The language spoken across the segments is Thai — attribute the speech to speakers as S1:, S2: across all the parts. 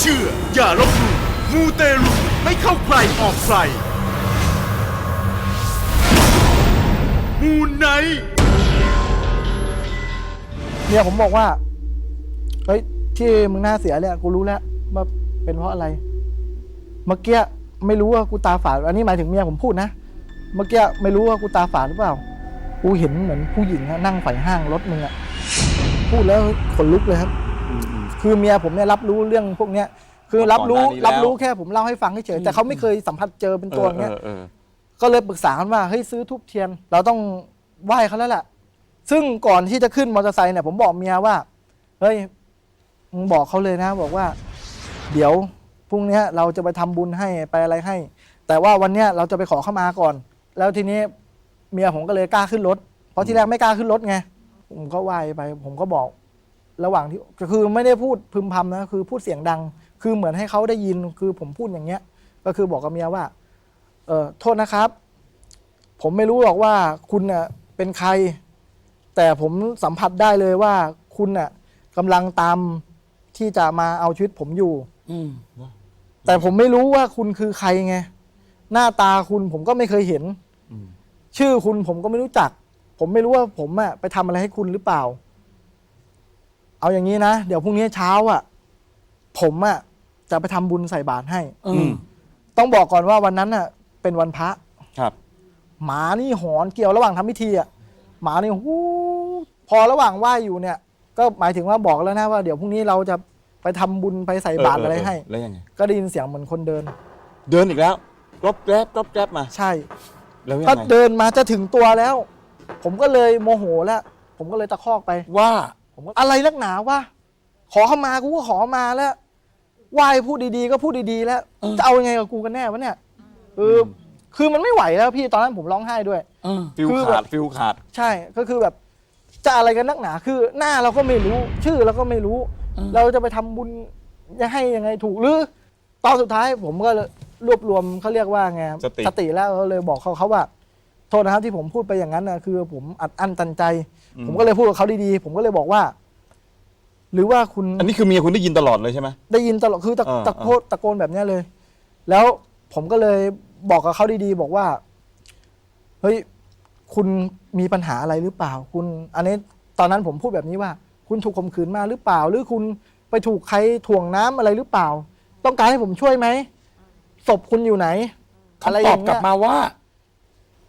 S1: เชื่อ อย่าลบหลู่มูเตรุไม่เข้าใครออกใคร มูไนท์
S2: เมียผมบอกว่าเฮ้ยที่มึงหน้าเสียเนี่ยกูรู้แล้วว่าเป็นเพราะอะไร เมื่อกี้ไม่รู้ว่ากูตาฝาดอันนี้หมายถึงเมียผมพูดนะเมื่อกี้ไม่รู้ว่ากูตาฝาดหรือเปล่า กูเห็นเหมือนผู้หญิงอะนั่งไขว่ห้างรถมึงอะพูดแล้วขนลุกเลยครับ คือเมียผมเนี่ยรับรู้เรื่องพวกเนี้ยคือรับรู้
S3: ก่อนหน้านี้แล้ว
S2: รับรู้แค่ผมเล่าให้ฟังเฉยๆแต่เขาไม่เคยสัมผัสเจอเป็นตัวอย่างเงี้ย
S3: เออเออ
S2: ก็เลยปรึกษากันว่าเฮ้ยซื้อทูบเทียน เราต้องไหว้เขาแล้วแหละซึ่งก่อนที่จะขึ้นมอเตอร์ไซค์เนี่ยผมบอกเมียว่าเฮ้ยมึงบอกเขาเลยนะ บอกว่า เดี๋ยวพรุ่งเนี้ยเราจะไปทำบุญให้ไปอะไรให้ แต่ว่าวันเนี้ยเราจะไปขอเข้ามาก่อน แล้วทีนี้เมียผมก็เลยกล้าขึ้นรถเพราะที่แรกไม่กล้าขึ้นรถไงผมก็ไหว้ไป ผมก็บอก ระหว่างที่ก็คือไม่ได้พูดพึมพำนะคือพูดเสียงดัง คือเหมือนให้เขาได้ยินคือผมพูดอย่างเงี้ย ก็คือบอกกับเมียว่า เออโทษนะครับ ผมไม่รู้หรอกว่าคุณเน่ะเป็นใคร แต่ผมสัมผัสได้เลยว่าคุณน่ะกำลังตามที่จะมาเอาชีวิตผมอยู่
S4: อืม
S2: แต่ผมไม่รู้ว่าคุณคือใครไง หน้าตาคุณผมก็ไม่เคยเห็น
S3: อืม
S2: ชื่อคุณผมก็ไม่รู้จัก ผมไม่รู้ว่าผมอะไปทำอะไรให้คุณหรือเปล่า เอาอย่างนี้นะ เดี๋ยวพรุ่งนี้เช้าอะผมอะจะไปทำบุญใส่บาตรให้
S4: อืม
S2: ต้องบอกก่อนว่าวันนั้นอะเป็นวันพระ
S3: ครับ
S2: หมานี่หอนเกี่ยวระหว่างทำพิธีอะหมานี่ฮู้พอระหว่างไหว้อยู่เนี่ย ก็หมายถึงว่าบอกแล้วนะว่าเดี๋ยวพรุ่งนี้เราจะไปทำบุญไปใส่บาตรอะไรให้
S3: แล้วยังไง
S2: ก็ได้ยินเสียงเหมือนคนเดิน
S3: เดินอีกแล้วกรอบแกรบกรอบแกรบมา
S2: ใช่
S3: แล้วยัง
S2: ก็
S3: ไง
S2: เดินมาจะถึงตัวแล้ว ผมก็เลยโมโหแล้ว ผมก็เลยตะคอกไป
S4: ว่า
S2: ผมก็อะไรนักหนาวะขอเข้ามากูก็ขอมาแล้วไหว้พูดดีๆก็พูดดีๆแล้ว
S4: เออ
S2: จะเอายังไงกับกูกันแน่วะเนี่ยเออคือมันไม่ไหวแล้วพี่ตอนนั้นผมร้องไห้ด้วย
S4: เออ
S3: ฟิล
S2: คือแบบ
S3: ขาดฟิลขาด
S2: ใช่ก็คือแบบจะอะไรกันนักหนาคือหน้าเราก็ไม่รู้ ชื่อเราก็ไม่รู้
S4: อืม
S2: เราจะไปทำบุญจะให้ยังไงถูกหรือตอนสุดท้ายผมก็รวบรวมเขาเรียกว่าไง
S3: สติ
S2: สติ แล้วก็เลยบอกเขาเขาว่าโทษนะครับที่ผมพูดไปอย่างนั้นนะคือ ผมอัดอั้นตันใจผมก็เลยพูดกับเขาดีๆ ผมก็เลยบอกว่า หรือว่าคุณ
S3: อันนี้คือเมียคุณได้ยินตลอดเลยใช่ไหม
S2: ได้ยินตลอดคือตะ
S3: เออ
S2: ตะโกนตะโกนแบบเนี้ยเลย แล้วผมก็เลยบอกกับเขาดีๆ บอกว่าเฮ้ยคุณมีปัญหาอะไรหรือเปล่า คุณ อันนี้ตอนนั้นผมพูดแบบนี้ว่า คุณถูกข่มขืนมาหรือเปล่า หรือคุณไปถูกใครถ่วงน้ำอะไรหรือเปล่า ต้องการให้ผมช่วยไหมศพคุณอยู่ไหน อะไร
S4: คำ
S2: อ
S4: ตอบ
S2: ย่าง
S4: กลั
S2: เงี้
S4: บ
S2: ย
S4: มาว่า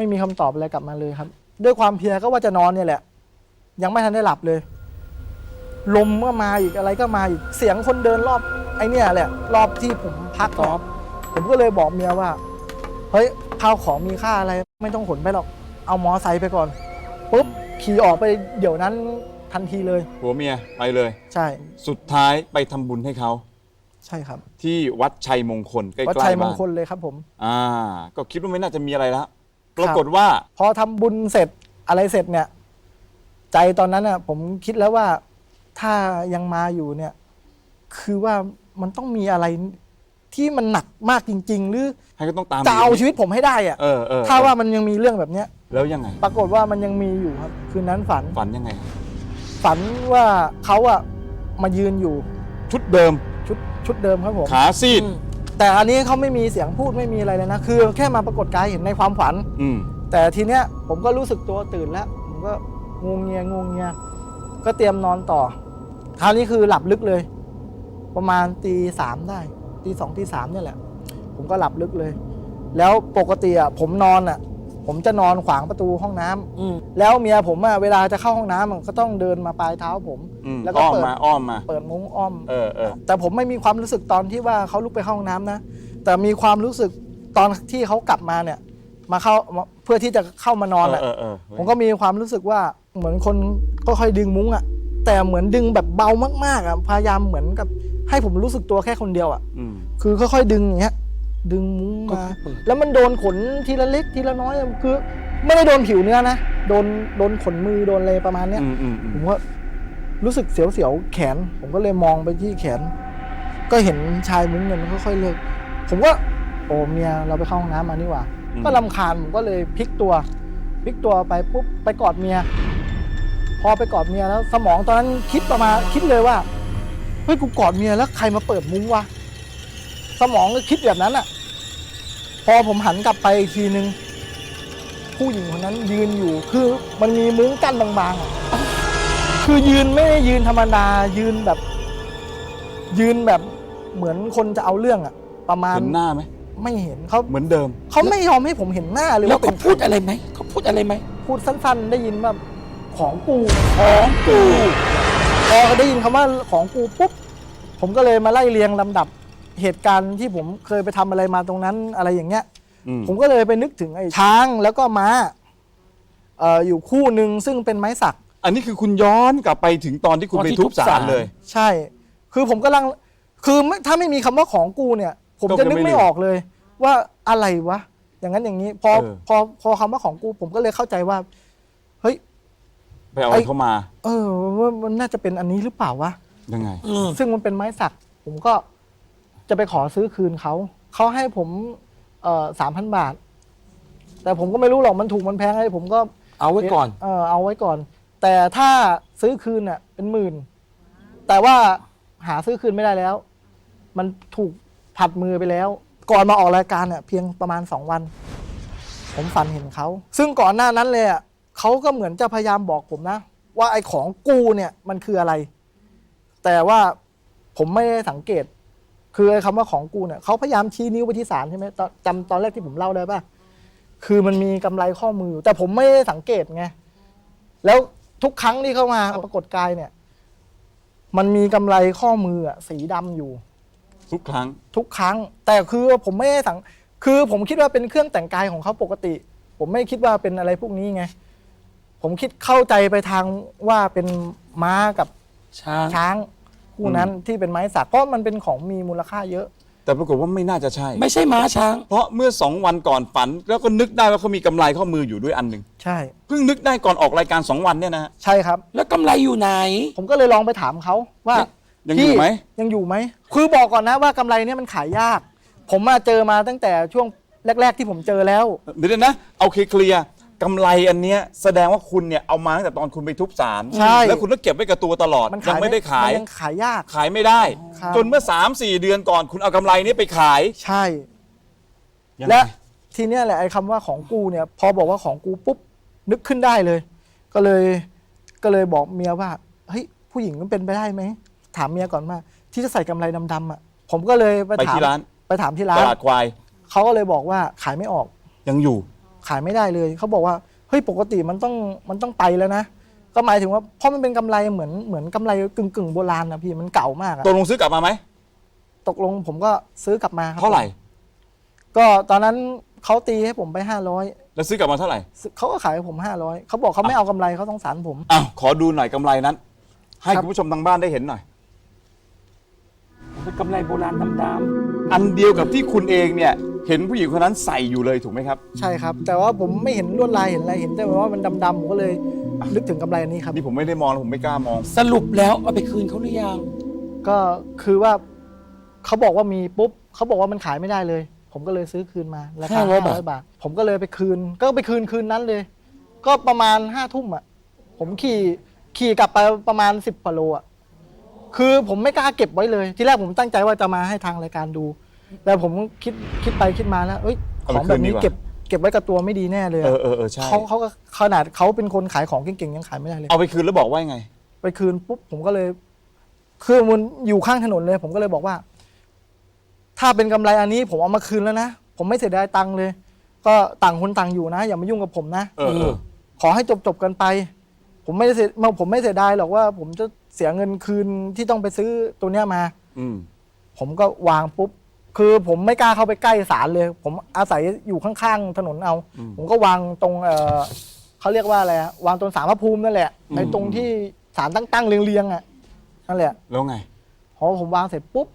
S2: ไม่มีคำตอบอะไรกลับมาเลยครับ ด้วยความเพลียก็ว่าจะนอนเนี่ยแหละ ยังไม่ทันได้หลับเลย ลมก็มาอีกอะไรก็มาอีกเสียงคนเดินรอบไอเนี่ยแหละ รอบที่ผมพัก
S4: ตอบ
S2: ผมก็เลยบอกเมียว่า เฮ้ยข้าวของมีค่าอะไร ไม่ต้องขนไปหรอก เอามอไซค์ไปก่อนปุ๊บขี่ออกไปเดี๋ยวนั้นทันทีเลย
S3: ผัวเมียไปเลย
S2: ใช่
S3: สุดท้ายไปทำบุญให้เขา
S2: ใช่ครับ
S3: ที่วัดชัยมงคลใกล้ๆ
S2: วัดชัยม
S3: บ้างน
S2: คลเลยครับผม
S3: อ่า ก็คิดว่าไม่น่าจะมีอะไรแล้ว
S2: ครับ
S3: ปรากฏว่า
S2: พอทำบุญเสร็จอะไรเสร็จเนี่ย ใจตอนนั้นน่ะ ผมคิดแล้วว่าถ้ายังมาอยู่เนี่ย คือว่ามันต้องมีอะไรที่มันหนักมากจริง ๆ หรือ
S3: ให้ก็ต้องตาม
S2: จะเอา
S3: ยู่
S2: ชีวิตผมให้ได้อะ
S3: เออเออ
S2: ถ้าว่ามันยังมีเรื่องแบบเนี้ย
S3: แล้วยังไง
S2: ปรากฏว่ามันยังมีอยู่ครับ คืนนั้นฝัน
S3: ฝันยังไงครับ
S2: ฝันว่าเขาอะมายืนอยู่
S3: ชุดเดิม
S2: ชุดชุดเดิมครับผม
S3: ขาซีด
S2: แต่อันนี้เขาไม่มีเสียงพูดไม่มีอะไรเลยนะ คือแค่มาปรากฏกายเห็นในความฝัน
S3: อืม
S2: แต่ทีเนี้ยผมก็รู้สึกตัวตื่นแล้ว ผมก็งวงเงียงวงเงีย ก็เตรียมนอนต่อ คราวนี้คือหลับลึกเลย ประมาณตีสามได้ตีสองตีสามเนี่ยแหละ ผมก็หลับลึกเลย แล้วปกติอะผมนอนอะ ผมจะนอนขวางประตูห้องน้ำ
S4: อืม
S2: แล้วเมียผมอะเวลาจะเข้าห้องน้ำอะก็ต้องเดินมาปลายเท้าผม
S3: อืม
S2: แล้วก็
S3: อ้อม
S2: เปิด
S3: มาอ้อมมา
S2: เปิดมุ้งอ้อม
S3: เออเออ
S2: แต่ผมไม่มีความรู้สึกตอนที่ว่าเขาลุกไปเข้าห้องน้ำนะ แต่มีความรู้สึกตอนที่เขากลับมาเนี่ย มาเข้ามาเพื่อที่จะเข้ามานอนอะ
S3: เออเออเออ
S2: ผมก็มีความรู้สึกว่าเหมือนคนค่อยๆดึงมุ้งอะ แต่เหมือนดึงแบบเบามากๆอะพยายามเหมือนกับให้ผมรู้สึกตัวแค่คนเดียวอะ
S3: อืม
S2: คือค่อยๆดึงอย่างเงี้ย ดึงมุ้ง
S4: ก็
S2: มา
S4: คือเปิด
S2: แล้วมันโดนขนทีละเล็กทีละน้อยอะคือ ไม่ได้โดนผิวเนื้อนะ โดนโดนขนมือโดนอะไรประมาณเนี้ย
S3: อืมอืมอื
S2: ผมมก็รู้สึกเสียวๆแขน ผมก็เลยมองไปที่แขน ก็เห็นชายมุ้งเนี่ยมันค่อยๆเลิกผมก็โอ้เมียเราไปเข้าห้องน้ำมานี่หว่า ก็ลำคาญผมก็เลยพลิกตัวพลิกตัวไปปุ๊บไปกอดเมีย พอไปกอดเมียแล้ว สมองตอนนั้นคิดประมาณคิดเลยว่าเฮ้ยกูกอดเมียแล้วใครมาเปิดมุ้งวะ สมองก็คิดแบบนั้นอะพอผมหันกลับไปอีกทีนึง ผู้หญิงคนนั้นยืนอยู่คือมันมีมุ้งกั้นบางๆอะคือยืนไม่ได้ยืนธรรมดายืนแบบ ยืนแบบเหมือนคนจะเอาเรื่องอะประมาณ
S3: เห็นหน้าไหม
S2: ไม่เห็นเขา
S3: เหมือนเดิม
S2: เขาไม่ยอมให้ผมเห็นหน้าเลย
S4: แล้ว
S2: ว่าเป็
S4: เขา
S2: น
S4: พูดอะไรไหมเขาพูดอะไรไหม
S2: พูดสั้นๆ ได้ยินแบบของกู
S4: ของกู
S2: พอได้ยินคำว่าของกูปุ๊บ ผมก็เลยมาไล่เรียงลำดับ เหตุการณ์ที่ผมเคยไปทำอะไรมาตรงนั้นอะไรอย่างเงี้ย
S3: อืม
S2: ผมก็เลยไปนึกถึงไอ้ช้างแล้วก็ม้าเอ่ออยู่คู่หนึ่งซึ่งเป็นไม้สัก
S3: อันนี้คือคุณย้อนกลับไปถึงตอนที่คุณไปทุบสารเลย
S2: ใช่ คือผมกำลัง คือไม่ถ้าไม่มีคำว่าของกูเนี่ย ผม
S3: ก็
S2: จะ
S3: จะ
S2: นึก
S3: ไม่
S2: ไม่
S3: รู้
S2: ออกเลย ว่าอะไรวะ อย่างนั้นอย่างนี้ พอ
S3: เออ
S2: พอ พอคำว่าของกู ผมก็เลยเข้าใจว่า เฮ้ย
S3: ไปเอาอะไรเข้ามา
S2: เออว่ามันน่าจะเป็นอันนี้หรือเปล่าวะ
S3: ยังไง
S4: อืม
S2: ซึ่งมันเป็นไม้สัก ผมก็ จะไปขอซื้อคืนเขา เขาให้ผมเอ่อสามพันบาท แต่ผมก็ไม่รู้หรอกมันถูกมันแพงอะไรผมก็
S4: เอาไว้ก่อน
S2: เออเอาไว้ก่อน แต่ถ้าซื้อคืนน่ะ เป็นหมื่น แต่ว่าหาซื้อคืนไม่ได้แล้ว มันถูกผัดมือไปแล้ว ก่อนมาออกรายการเนี่ยเพียงประมาณสองวัน ผมฝันเห็นเขา ซึ่งก่อนหน้านั้นเลยอะเขาก็เหมือนจะพยายามบอกผมนะ ว่าไอ้ของกูเนี่ยมันคืออะไร แต่ว่าผมไม่ได้สังเกต คือไอ้คำว่าของกูเนี่ยเขาพยายามชี้นิ้วไปที่ศาลใช่ไหมตอนจำตอนแรกที่ผมเล่าได้ป่ะคือมันมีกำไรข้อมือแต่ผมไม่ได้สังเกตไงแล้วทุกครั้งที่เข้ามาปรากฏกายเนี่ย มันมีกำไรข้อมืออะสีดำอยู่
S3: ทุกครั้ง
S2: ทุกครั้ง แต่คือผมไม่ได้สังคือผมคิดว่าเป็นเครื่องแต่งกายของเขาปกติ ผมไม่คิดว่าเป็นอะไรพวกนี้ไง ผมคิดเข้าใจไปทางว่าเป็นม้ากับ
S4: ช้าง
S2: ช้าง คู่นั้นที่เป็นไม้สักเพราะมันเป็นของมีมูลค่าเยอะ
S3: แต่ปรากฏว่าไม่น่าจะใช่
S4: ไม่ใช่ม้าช้าง
S3: เพราะเมื่อสองวันก่อนฝัน แล้วก็นึกได้ว่าเขามีกำไรข้อมืออยู่ด้วยอันหนึ่ง
S2: ใช่
S3: เพิ่งนึกได้ก่อนออกรายการสองวันเนี่ยนะฮะ
S2: ใช่ครับ
S4: แล้วกำไรอยู่ไหน
S2: ผมก็เลยลองไปถามเขาว่า
S3: ยังอยู่ไหม
S2: พี่ยังอยู่ไหมคือบอกก่อนนะว่ากำไรเนี่ยมันขายยาก ผมมาเจอมาตั้งแต่ช่วงแรก ๆ ที่ผมเจอแล้ว
S3: เดี๋ยวนะเอาเคลียร์ๆ กำไรอันเนี้ยแสดงว่าคุณเนี่ยเอามาตั้งแต่ตอนคุณไปทุบสาร
S2: ใช่
S3: แล้วคุณก็เก็บไว้กับตัวตลอด
S2: มัน
S3: ยั
S2: ขาย
S3: ไม่ได้ขาย
S2: มันยังขายยาก
S3: ขายไม่ได้
S2: ครับ
S3: จนเมื่อ 3 4 เดือนก่อนคุณเอากำไรนี้ไปขาย
S2: ใช่
S3: ยังไง
S2: และทีเนี้ยแหละไอ้คำว่าของกูเนี่ย พอบอกว่าของกูปุ๊บนึกขึ้นได้เลย ก็เลยก็เลยบอกเมียว่าเฮ้ยผู้หญิงมันเป็นไปได้ไหมถามเมียก่อนว่าที่จะใส่กำไรดำๆอะ ผมก็เลยไป
S3: ไป
S2: ถาม
S3: ที่ร้าน
S2: ไปถามที่ร้า
S3: ต
S2: น
S3: ลาดควาย
S2: เขาก็เลยบอกว่าขายไม่ออก
S3: ยังอยู่
S2: ขายไม่ได้เลยเขาบอกว่าเฮ้ยปกติมันต้องมันต้องไปแล้วนะก็หมายถึงว่าเพราะมันเป็นกำไรเหมือนเหมือนกำไรกึ่งกึ่งๆโบราณนะพี่มันเก่ามากอะ
S3: ตกลงซื้อกลับมาไหม
S2: ตกลงผมก็ซื้อกลับมาครับ
S3: เท่าไหร่
S2: ก็ตอนนั้นเขาตีให้ผมไปห้าร้อย
S3: แล้วซื้อกลับมาเท่าไหร่
S2: เขาก็ขายให้ผมห้าร้อยเขาบอกเขาไม่เอากำไรเขาต้องสารผม
S3: อ้าวขอดูหน่อยกำไรนั้น ให้
S2: ครับ
S3: คุณผู้ชมทางบ้านได้เห็นหน่อย
S4: เป็นกำไรโบราณดำ
S3: อันเดียวกับที่คุณเองเนี่ย เห็นผู้หญิงคนนั้นใส่อยู่เลยถูกไหมครับ
S2: ใช่ครับ แต่ว่าผมไม่เห็นลวดลายเห็นอะไรเห็นแต่ว่ามันดำๆผมก็เลยนึกถึงกำไรอันนี้ครับ
S3: นี่ผมไม่ได้มองแล้วผมไม่กล้ามอง
S4: ๆสรุปแล้วเอาไปคืนเขาหรือยัง
S2: ก็คือว่าเขาบอกว่ามีปุ๊บเขาบอกว่ามันขายไม่ได้เลย ผมก็เลยซื้อคืนมาราคา
S4: ห้าร้อยบาท
S2: ห้าร้อยบาท ผมก็เลยไปคืน ก็ไปคืนคืนนั้นเลย ก็ประมาณห้าทุ่มอะ ผมขี่ขี่กลับไปประมาณสิบกว่าโลอะ คือผมไม่กล้าเก็บไว้เลย ที่แรกผมตั้งใจว่าจะมาให้ทางรายการดู แต่ผมคิดคิดไปคิดมาแล้วเอ้ยข
S3: เอาไป
S2: องแบบนี้
S3: คืนดีกว่า
S2: เก็บเก็บไว้กับตัวไม่ดีแน่เลย
S3: เอ
S2: อะ
S3: อเออเออใช่
S2: เขาเขาก็ขนาดเขาเป็นคนขายของเก่งๆยังขายไม่ได้เลย
S3: เอาไปคืนแล้วบอกว่ายังไง
S2: ไปคืนปุ๊บผมก็เลย คือมันอยู่ข้างถนนเลย ผมก็เลยบอกว่า ถ้าเป็นกำไรอันนี้ผมเอามาคืนแล้วนะผมไม่เสียดายตังค์เลย ก็ต่างคนต่างอยู่นะ อย่ามายุ่งกับผมนะ
S3: เออเออ
S2: ขอให้จบจบๆกันไป ผมไม่ได้เสียผมไม่เสียดายหรอกว่า ผมจะเสียเงินคืนที่ต้องไปซื้อตัวเนี้ยมา
S3: อืม
S2: ผมก็วางปุ๊บ คือผมไม่กล้าเข้าไปใกล้ศาลเลย ผมอาศัยอยู่ข้างๆถนนเอา
S3: อืม
S2: ผมก็วางตรงเออเขาเรียกว่าอะไรอะวางตรงสารพระภูมินั่นแหละไอ้ตรงที่ศาลตั้งๆเรียงๆอะนั่นแหละ
S3: แล้วไง
S2: พอผมวางเสร็จปุ๊บ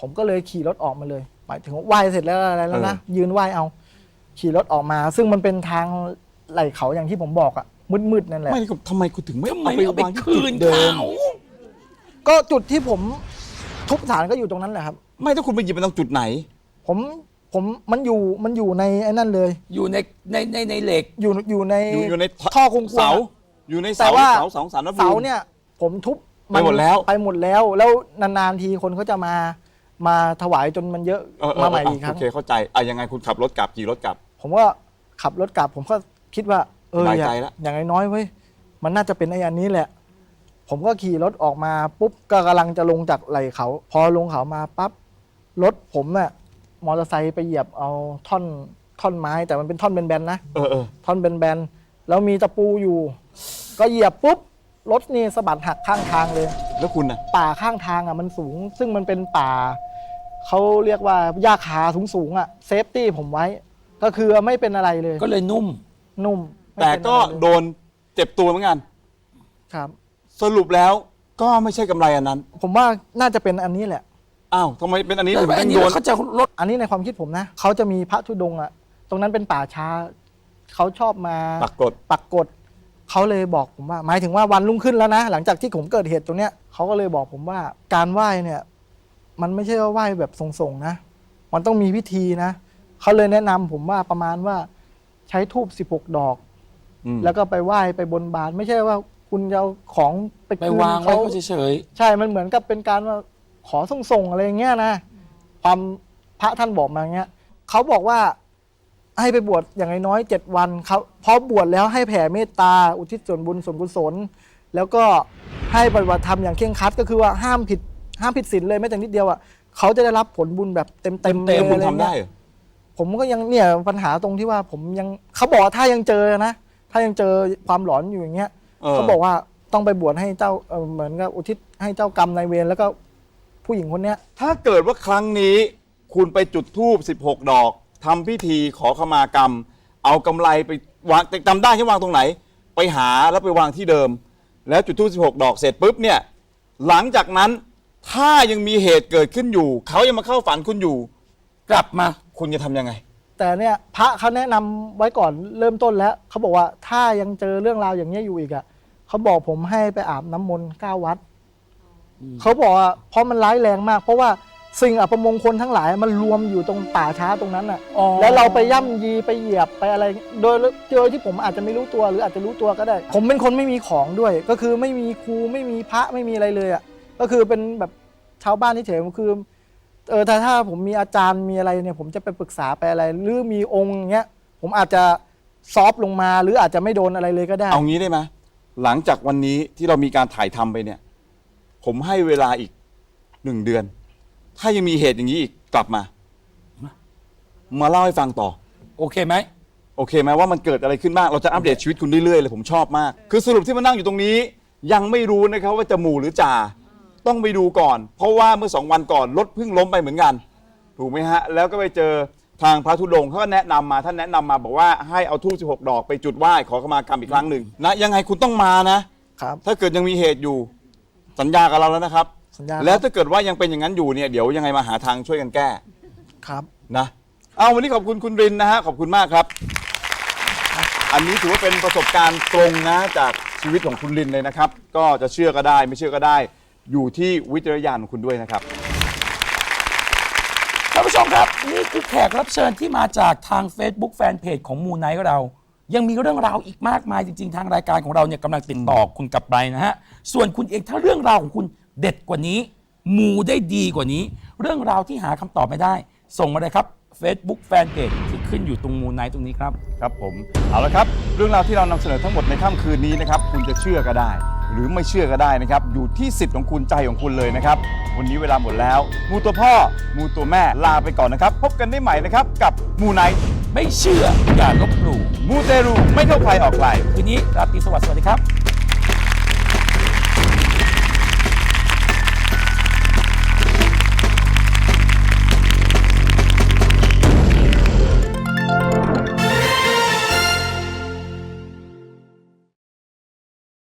S2: ผมก็เลยขี่รถออกมาเลยหมายถึงว่าไหว้เสร็จแล้วอะไรแล้วนะยืนไหว้เอา ขี่รถออกมา ซึ่งมันเป็นทางไหล่เขาอย่างที่ผมบอกอะมืดๆนั่นแหละ
S3: ไม่ก็ทำไมคุณถึงไม่
S4: ทำไมไม่เอาไป
S3: วางที่
S4: คืน
S3: จุดเดิม
S4: เขา
S2: ก็จุดที่ผมทุบฐานก็อยู่ตรงนั้นแหละครับ
S3: ไม่ถ้าคุณไปหยิบมันตรงจุดไหน
S2: ผมผมมันอยู่มันอยู่ในไอ้นั่นเลย
S4: อยู่ในในในในเหล็ก
S2: อยู่อยู่ใน
S3: อยู่อยู่ใน
S2: ท่อคงกวง
S3: เสา อยู่ใน
S2: แต่
S3: เสา
S2: ว่า
S3: เสาเสาสารพระภูมิ
S2: เสาเนี่ย ผมทุบ
S3: ไปหมดแล้ว
S2: ไปหมดแล้วแล้วนานๆทีคนเขาจะมามาถวายจนมันเยอะ
S3: เออเออ
S2: มาใหม่
S3: เออ
S2: อีกครั้
S3: โองเคเข้าใจอะยังไงคุณขับรถกลับขี่รถกลับ
S2: ผมก็ขับรถกลับ ผมก็คิดว่า เออ
S3: สบาย
S2: อย่า
S3: ใจแล้ว
S2: อย่างน้อยๆเว้ยมันน่าจะเป็นไอ้อันนี้แหละ ผมก็ขี่รถออกมาปุ๊บก็กำลังจะลงจากไหล่เขา พอลงเขามาปั๊บ รถผมน่ะมอเตอร์ไซค์ไปเหยียบเอาท่อนท่อนไม้แต่มันเป็นท่อนแบนๆนะ
S3: เออเออ
S2: ท่อนแบนๆแล้วมีตะปูอยู่ ก็เหยียบปุ๊บรถนี่สะบัดหักข้างทางเลย
S3: แล้วคุณน่ะ
S2: ป่าข้างทางอะมันสูง ซึ่งมันเป็นป่าเขาเรียกว่าหญ้าคาสูงๆอะเซฟตี้ผมไว้ ก็คือไม่เป็นอะไรเลย
S4: ก็เลยนุ่ม
S2: นุ่มไม่
S3: แต่
S2: เป็น
S3: ก็
S2: อะไรเลย
S3: โดนเจ็บตัวเหมือนกัน
S2: ครับ
S3: สรุปแล้วก็ไม่ใช่กำไรอันนั้น
S2: ผมว่าน่าจะเป็นอันนี้แหละ
S3: อ้าวทำไมเป็นอันนี้
S4: แล้ว
S3: ถึง
S4: อั
S3: ต้
S4: น
S3: อง
S4: นี้
S3: โดน
S4: เขาจะลด
S2: อันนี้ในความคิดผมนะเขาจะมีพระธุดงค์อะ ตรงนั้นเป็นป่าช้าเขาชอบมา
S3: ปักกด
S2: ปักกฎเขาเลยบอกผมว่า หมายถึงว่าวันรุ่งขึ้นแล้วนะ หลังจากที่ผมเกิดเหตุตรงเนี้ยเขาก็เลยบอกผมว่า การไหว้เนี่ย มันไม่ใช่ว่าไหว้แบบส่งๆนะ มันต้องมีพิธีนะเขาเลยแนะนำผมว่าประมาณว่าใช้ทูบสิบหกดอก
S3: อืม
S2: แล้วก็ไปไหว้ไปบนบาน ไม่ใช่ว่าคุณจะเอาของไป
S4: ไป
S2: คืน
S4: วางไว้
S2: เขา
S4: เขาเฉย
S2: ใช่ มันเหมือนกับเป็นการว่า ขอส่งๆอะไรอย่างเงี้ยนะความพระท่านบอกมาอย่างเงี้ยเขาบอกว่าให้ไปบวชอย่างน้อยๆเจ็ดวันเขาพอบวชแล้วให้แผ่เมตตาอุทิศส่วนบุญส่วนกุศล แล้วก็ให้ปฏิบัติธรรมอย่างเคร่งครัดก็คือว่าห้ามผิดห้ามผิดศีลเลยแม้แต่นิดเดียวอะเขาจะได้รับผลบุญแบบเต็มๆ
S3: เต็
S2: เลย
S3: มคุณ
S2: อะไร
S3: ทำได้
S2: เงี้ย
S3: เหรอ
S2: ผมก็ยังเนี่ยปัญหาตรงที่ว่าผมยังเขาบอกว่าถ้ายังเจอนะถ้ายังเจอความหลอนอยู่อย่างเงี้ย
S3: เออ
S2: เขาบอกว่าต้องไปบวชให้เจ้าเอ่อเหมือนกับอุทิศให้เจ้ากรรมนายเวรแล้วก็ ผู้หญิงคนเนี้ย
S3: ถ้าเกิดว่าครั้งนี้ คุณไปจุดธูป16 ดอกทำพิธีขอขมากรรม เอากำไรไปวางแต่จำได้ที่วางตรงไหน ไปหาแล้วไปวางที่เดิม แล้วจุดธูป16 ดอกเสร็จปุ๊บเนี่ย หลังจากนั้นถ้ายังมีเหตุเกิดขึ้นอยู่ เขายังมาเข้าฝันคุณอยู่
S4: ๆกลับมา
S3: คุณจะทำยังไง
S2: แต่เนี่ยพระเขาแนะนำไว้ก่อนเริ่มต้นแล้วเขาบอกว่าถ้ายังเจอเรื่องราวอย่างเงี้ยอยู่อีกอะเขาบอกผมให้ไปอาบน้ำมนต์เก้าวัด เขาบอกว่าเพราะมันร้ายแรงมาก เพราะว่าสิ่งอัปมงคลทั้งหลายมันรวมอยู่ตรงป่าช้าตรงนั้นอะ
S4: อ๋อ
S2: แล้วเราไปย่ำยีไปเหยียบไปอะไร โดยโดยที่ผมอาจจะไม่รู้ตัวหรืออาจจะรู้ตัวก็ได้ ผมเป็นคนไม่มีของด้วย ก็คือไม่มีครูไม่มีพระไม่มีอะไรเลยอะก็คือเป็นแบบชาวบ้านเฉยๆคือเออถ้าถ้าผมมีอาจารย์มีอะไรเนี่ย ผมจะไปปรึกษาไปอะไร หรือมีองค์อย่างเงี้ยผมอาจจะซอฟต์ลงมาหรืออาจจะไม่โดนอะไรเลยก็ได้
S3: เอางี้ได้ไหมหลังจากวันนี้ที่เรามีการถ่ายทำไปเนี่ย ผมให้เวลาอีกหนึ่งเดือน ถ้ายังมีเหตุอย่างนี้อีกกลับมา มาเล่าให้ฟังต่อ
S4: โอเคไหม
S3: โอเคไหมว่ามันเกิดอะไรขึ้นบ้างเราจะอัปเดตชีวิตคุณเรื่อยๆเลยผมชอบมาก คือสรุปที่มานั่งอยู่ตรงนี้ ยังไม่รู้นะครับว่าจะหมู่หรือจ่าต้องไปดูก่อน เพราะว่าเมื่อสองวันก่อนรถเพิ่งล้มไปเหมือนกัน ถูกไหมฮะ แล้วก็ไปเจอทางพระธุดงค์เขาก็แนะนำมาท่านแนะนำมาบอกว่าให้เอาทูบ16 ดอกไปจุดไหว้ขอขมากรรมอีกครั้งหนึ่งนะยังไงคุณต้องมานะ
S2: ครับ
S3: ถ้าเกิดยังมีเหตุอยู่ สัญญากับเราแล้วนะครับ
S2: สัญญาครับ
S3: แล้วถ้าเกิดว่ายังเป็นอย่างนั้นอยู่เนี่ยเดี๋ยวยังไงมาหาทางช่วยกันแก้
S2: ครับ
S3: นะเอาวันนี้ขอบคุณคุณรินนะฮะขอบคุณมากครับ อันนี้ถือว่าเป็นประสบการณ์ตรงนะจากชีวิตของคุณรินเลยนะครับ ก็จะเชื่อก็ได้ไม่เชื่อก็ได้ อยู่ที่วิจารณญาณของคุณด้วยนะครับ
S4: ท่านผู้ชมครับ นี่คือแขกรับเชิญที่มาจากทาง Facebook แฟนเพจของมูไนท์เรา ยังมีเรื่องราวอีกมากมายจริงๆ ทางรายการของเราเนี่ยกำลังติดต่อคุณกลับไปนะฮะ ส่วนคุณเองถ้าเรื่องราวของคุณเด็ดกว่านี้ มูได้ดีกว่านี้ เรื่องราวที่หาคำตอบไม่ได้ ส่งมาเลยครับ Facebook แฟนเพจที่ขึ้นอยู่ตรงมูไนท์ตรงนี้ครับ
S3: ครับผมเอาละครับ เรื่องราวที่เรานำเสนอทั้งหมดในค่ำคืนนี้นะครับ คุณจะเชื่อก็ได้ หรือไม่เชื่อก็ได้นะครับ อยู่ที่สิทธิ์ของคุณใจของคุณเลยนะครับ วันนี้เวลาหมดแล้ว มูตัวพ่อ มูตัวแม่ลาไปก่อนนะครับ พบกันได้ใหม่นะครับกับมูไนท์
S4: ไม่เชื่ออย่าลบหลู่
S3: มูเตรูไม่เข้าใครออกใคร
S4: คืนนี้ราตรีสวัสดิ์สวัสดีครับ